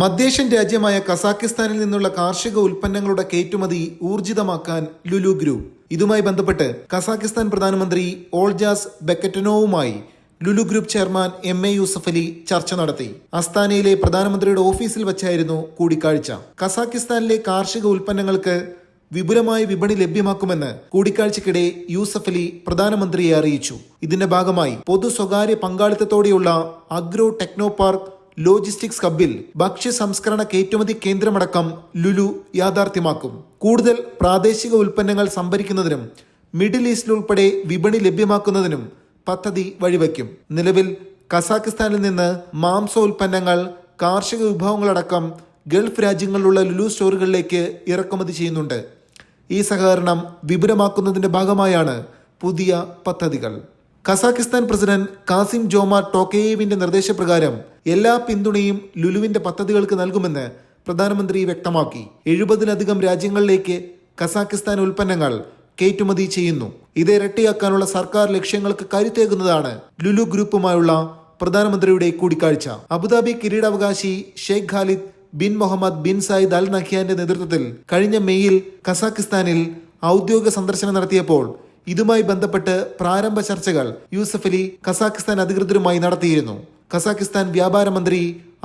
മധ്യേഷ്യൻ രാജ്യമായ കസാക്കിസ്ഥാനിൽ നിന്നുള്ള കാർഷിക ഉൽപ്പന്നങ്ങളുടെ കയറ്റുമതി ഊർജിതമാക്കാൻ ലുലു ഗ്രൂപ്പ്. ഇതുമായി ബന്ധപ്പെട്ട് കസാക്കിസ്ഥാൻ പ്രധാനമന്ത്രി Olzhas ബെക്കറ്റനോവുമായി Lulu group chairman M A Yusuff Ali ചർച്ച നടത്തി. അസ്താനയിലെ പ്രധാനമന്ത്രിയുടെ ഓഫീസിൽ വച്ചായിരുന്നു കൂടിക്കാഴ്ച. കസാക്കിസ്ഥാനിലെ കാർഷിക ഉൽപ്പന്നങ്ങൾക്ക് വിപുലമായ വിപണി ലഭ്യമാക്കുമെന്ന് കൂടിക്കാഴ്ചക്കിടെ യൂസഫ് അലി പ്രധാനമന്ത്രിയെ അറിയിച്ചു. ഇതിന്റെ ഭാഗമായി പൊതു സ്വകാര്യ പങ്കാളിത്തത്തോടെയുള്ള അഗ്രോ ടെക്നോ പാർക്ക് ലോജിസ്റ്റിക്സ് ഹബിൽ ഭക്ഷ്യ സംസ്കരണ കയറ്റുമതി കേന്ദ്രമടക്കം ലുലു യാഥാർത്ഥ്യമാക്കും. കൂടുതൽ പ്രാദേശിക ഉൽപ്പന്നങ്ങൾ സംഭരിക്കുന്നതിനും മിഡിൽ ഈസ്റ്റിൽ ഉൾപ്പെടെ വിപണി ലഭ്യമാക്കുന്നതിനും പദ്ധതി വഴിവെക്കും. നിലവിൽ കസാക്കിസ്ഥാനിൽ നിന്ന് മാംസ ഉൽപ്പന്നങ്ങൾ കാർഷിക വിഭവങ്ങളടക്കം ഗൾഫ് രാജ്യങ്ങളിലുള്ള ലുലു സ്റ്റോറുകളിലേക്ക് ഇറക്കുമതി ചെയ്യുന്നുണ്ട്. ഈ സഹകരണം വിപുലമാക്കുന്നതിന്റെ ഭാഗമായാണ് പുതിയ പദ്ധതികൾ. കസാക്കിസ്ഥാൻ പ്രസിഡന്റ് കാസിം ജോമ ടോക്കേയേവിന്റെ നിർദ്ദേശപ്രകാരം എല്ലാ പിന്തുണയും ലുലുവിന്റെ പദ്ധതികൾക്ക് നൽകുമെന്ന് പ്രധാനമന്ത്രി വ്യക്തമാക്കി. എഴുപതിലധികം രാജ്യങ്ങളിലേക്ക് കസാക്കിസ്ഥാൻ ഉൽപ്പന്നങ്ങൾ കയറ്റുമതി ചെയ്യുന്നു. ഇത് ഇരട്ടിയാക്കാനുള്ള സർക്കാർ ലക്ഷ്യങ്ങൾക്ക് കരുത്തേകുന്നതാണ് ലുലു ഗ്രൂപ്പുമായുള്ള പ്രധാനമന്ത്രിയുടെ കൂടിക്കാഴ്ച. അബുദാബി കിരീടാവകാശി Sheikh Khalid bin Mohammed bin Zayed Al നഖിയാന്റെ നേതൃത്വത്തിൽ കഴിഞ്ഞ മെയ്യിൽ കസാക്കിസ്ഥാനിൽ ഔദ്യോഗിക സന്ദർശനം നടത്തിയപ്പോൾ ഇതുമായി ബന്ധപ്പെട്ട് പ്രാരംഭ ചർച്ചകൾ യൂസഫ് അലി കസാഖിസ്ഥാൻ അധികൃതരുമായി നടത്തിയിരുന്നു. കസാഖിസ്ഥാൻ വ്യാപാര മന്ത്രി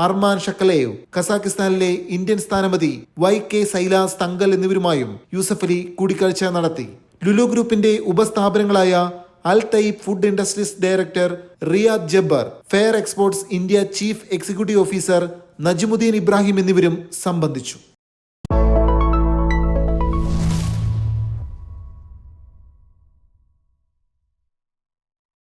അർമാൻ ഷക്കലേവ് കസാഖിസ്ഥാനിലെ ഇന്ത്യൻ സ്ഥാനപതി വൈ കെ സൈലാസ് തങ്കൽ എന്നിവരുമായും യൂസഫ് അലി കൂടിക്കാഴ്ച നടത്തി. ലുലു ഗ്രൂപ്പിന്റെ ഉപസ്ഥാപനങ്ങളായ Al Tayyab food industries director Riyad Jabbar Fair Exports India chief executive officer Najmuddin Ibrahim എന്നിവരും സംബന്ധിച്ചു.